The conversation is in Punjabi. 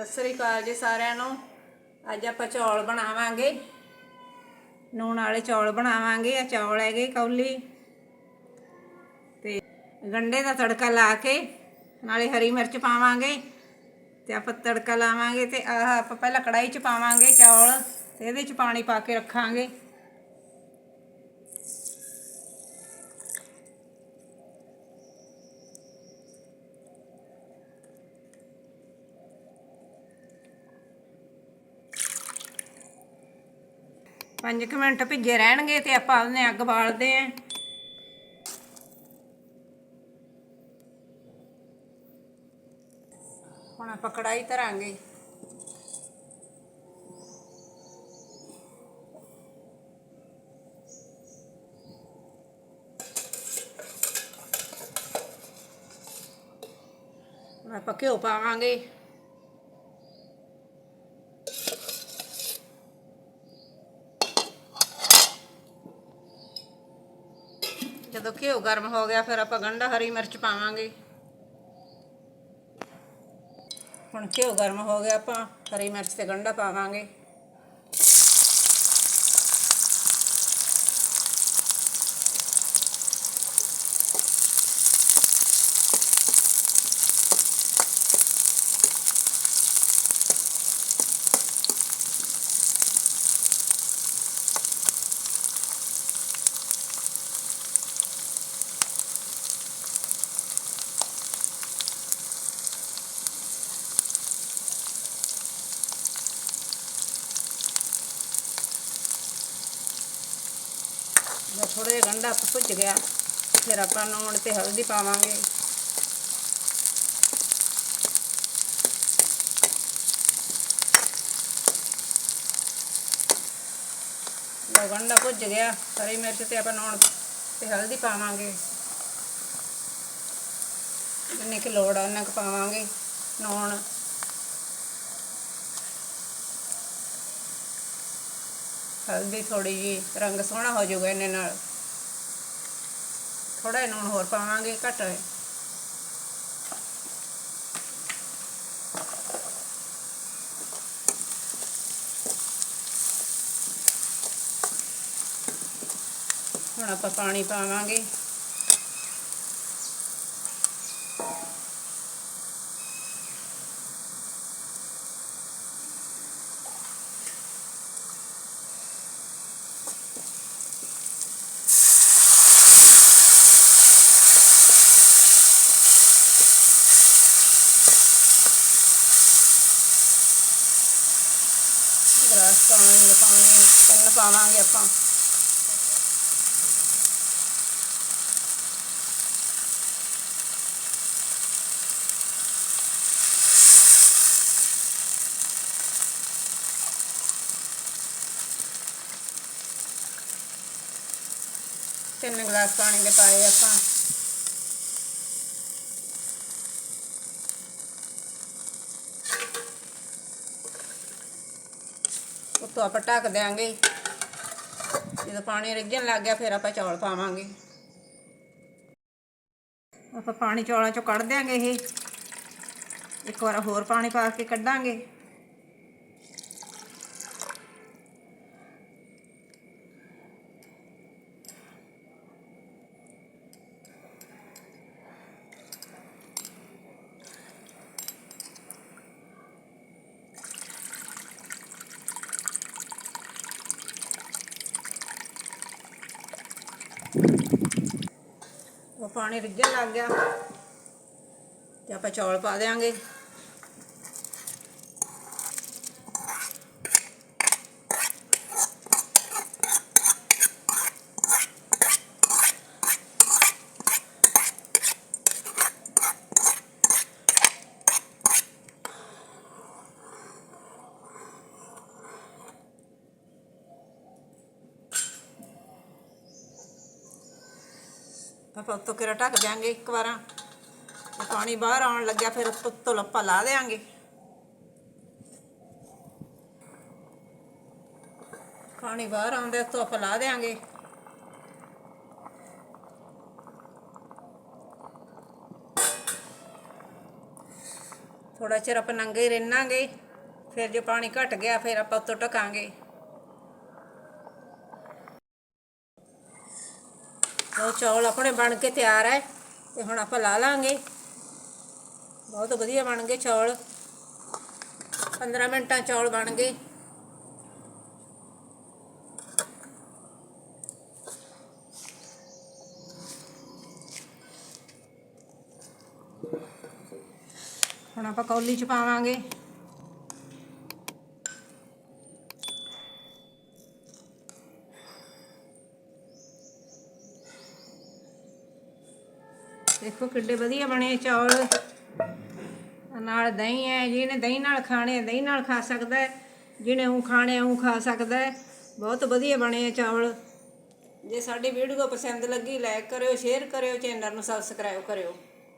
ਸਤਿ ਸ੍ਰੀ ਅਕਾਲ ਜੀ ਸਾਰਿਆਂ ਨੂੰ। ਅੱਜ ਆਪਾਂ ਚੌਲ ਬਣਾਵਾਂਗੇ। ਨੂਣ ਵਾਲੇ ਚੌਲ ਬਣਾਵਾਂਗੇ। ਆ ਚੌਲ ਹੈਗੇ ਕੌਲੀ। ਤੇ ਗੰਡੇ ਦਾ ਤੜਕਾ ਲਾ ਕੇ ਨਾਲੇ ਹਰੀ ਮਿਰਚ ਪਾਵਾਂਗੇ ਤੇ ਆਪਾਂ ਤੜਕਾ ਲਾਵਾਂਗੇ ਤੇ ਆਹ ਆਪਾਂ ਪਹਿਲਾਂ ਕੜਾਈ 'ਚ ਪਾਵਾਂਗੇ ਚੌਲ ਤੇ ਇਹਦੇ 'ਚ ਪਾਣੀ ਪਾ ਕੇ ਰੱਖਾਂਗੇ। ਪੰਜ ਕੁ ਮਿੰਟ ਭਿੱਜੇ ਰਹਿਣਗੇ ਤੇ ਆਪਾਂ ਉਹਨੇ ਅੱਗ ਬਾਲਦੇ ਆਂ। ਹੁਣ ਆਪਾਂ ਕੜਾਈ ਧਰਾਂਗੇ। ਹੁਣ ਆਪਾਂ ਘਿਓ ਪਾਵਾਂਗੇ। ਜਦੋਂ ਘਿਓ ਗਰਮ ਹੋ ਗਿਆ, ਫਿਰ ਆਪਾਂ ਗੰਢਾ ਹਰੀ ਮਿਰਚ ਪਾਵਾਂਗੇ। ਹੁਣ ਘਿਓ ਗਰਮ ਹੋ ਗਿਆ, ਆਪਾਂ ਹਰੀ ਮਿਰਚ ਤੇ ਗੰਢਾ ਪਾਵਾਂਗੇ। ਜਦੋਂ ਥੋੜਾ ਜਿਹਾ ਗੰਢਾ ਭੁੱਜ ਗਿਆ, ਫਿਰ ਆਪਾਂ ਨੂਣ ਤੇ ਹਲਦੀ ਪਾਵਾਂਗੇ। ਜਦੋਂ ਗੰਢਾ ਭੁੱਜ ਗਿਆ, ਹਰੀ ਮਿਰਚ ਤੇ ਆਪਾਂ ਨੂਣ ਤੇ ਹਲਦੀ ਪਾਵਾਂਗੇ। ਜਿੰਨੇ ਕਿ ਲੋੜ ਆ ਉਹਨਾਂ ਕੁ ਪਾਵਾਂਗੇ ਨੂਣ। ਹਲਦੀ ਥੋੜੀ ਜੀ ਰੰਗ ਸੋਹਣਾ ਹੋ ਜਾਊਗਾ ਇਹਨੇ ਨਾਲ। ਥੋੜਾ ਜਿਹਾ ਨੂਣ ਹੋਰ ਪਾਵਾਂਗੇ ਘੱਟ। ਹੈ ਹੁਣ ਆਪਾਂ ਪਾਣੀ ਪਾਵਾਂਗੇ। ਗਲਾਸ ਪਾਣੀ ਪਾਣੀ ਤਿੰਨ ਪਾਵਾਂਗੇ ਆਪਾਂ ਤਿੰਨ ਗਲਾਸ ਪਾਣੀ ਦੇ ਪਾਏ ਆਪਾਂ ਉੱਤੋਂ ਆਪਾਂ ਢੱਕ ਦਿਆਂਗੇ। ਜਦੋਂ ਪਾਣੀ ਰਿੱਝਣ ਲੱਗ ਗਿਆ, ਫਿਰ ਆਪਾਂ ਚੌਲ ਪਾਵਾਂਗੇ। ਆਪਾਂ ਪਾਣੀ ਚੌਲਾਂ ਚੋਂ ਕੱਢ ਦਿਆਂਗੇ ਇਹ। ਇੱਕ ਵਾਰ ਹੋਰ ਪਾਣੀ ਪਾ ਕੇ ਕੱਢਾਂਗੇ। ਪਾਣੀ ਰਿੱਝਣ ਲੱਗ ਗਿਆ ਤੇ ਆਪਾਂ ਚੌਲ ਪਾ ਦੇਾਂਗੇ ਆਪਾਂ ਉੱਤੋਂ ਕਿਰਾ ਢੱਕ ਦਿਆਂਗੇ ਇੱਕ ਵਾਰਾਂ। ਤੇ ਪਾਣੀ ਬਾਹਰ ਆਉਣ ਲੱਗਿਆ, ਫਿਰ ਉੱਤੋਂ ਉੱਤੋਂ ਲੱਪਾ ਲਾ ਦੇਾਂਗੇ ਪਾਣੀ ਬਾਹਰ ਆਉਂਦਾ, ਉੱਤੋਂ ਆਪਾਂ ਲਾ ਦੇਾਂਗੇ ਥੋੜਾ ਚਿਰ ਆਪਾਂ ਨੰਗੇ ਰਹਿਣਾਂਗੇ, ਫਿਰ ਜੇ ਪਾਣੀ ਘਟ ਗਿਆ, ਫਿਰ ਆਪਾਂ ਉੱਤੋਂ ਢਕਾਂਗੇ। ਉਹ ਚੌਲ ਆਪਣੇ ਬਣ ਕੇ ਤਿਆਰ ਹੈ ਤੇ ਹੁਣ ਆਪਾਂ ਲਾ ਲਾਂਗੇ। ਬਹੁਤ ਵਧੀਆ ਬਣ ਗਏ ਚੌਲ। 15 ਮਿੰਟਾਂ ਚੌਲ ਬਣ ਗਏ। ਹੁਣ ਆਪਾਂ ਕੌਲੀ ਚ ਪਾਵਾਂਗੇ। ਦੇਖੋ ਕਿੱਡੇ ਵਧੀਆ ਬਣੇ ਚੌਲ। ਨਾਲ ਦਹੀਂ ਹੈ, ਜਿਹਨੇ ਦਹੀਂ ਨਾਲ ਖਾਣੇ ਦਹੀਂ ਨਾਲ ਖਾ ਸਕਦਾ ਹੈ। ਜਿਹਨੇ ਉਹ ਖਾਣੇ ਉਹ ਖਾ ਸਕਦਾ ਹੈ। ਬਹੁਤ ਵਧੀਆ ਬਣੇ ਆ ਚੌਲ। ਜੇ ਸਾਡੀ ਵੀਡੀਓ ਪਸੰਦ ਲੱਗੀ ਲਾਈਕ ਕਰਿਓ ਸ਼ੇਅਰ ਕਰਿਓ ਚੈਨਲ ਨੂੰ ਸਬਸਕ੍ਰਾਈਬ ਕਰਿਓ।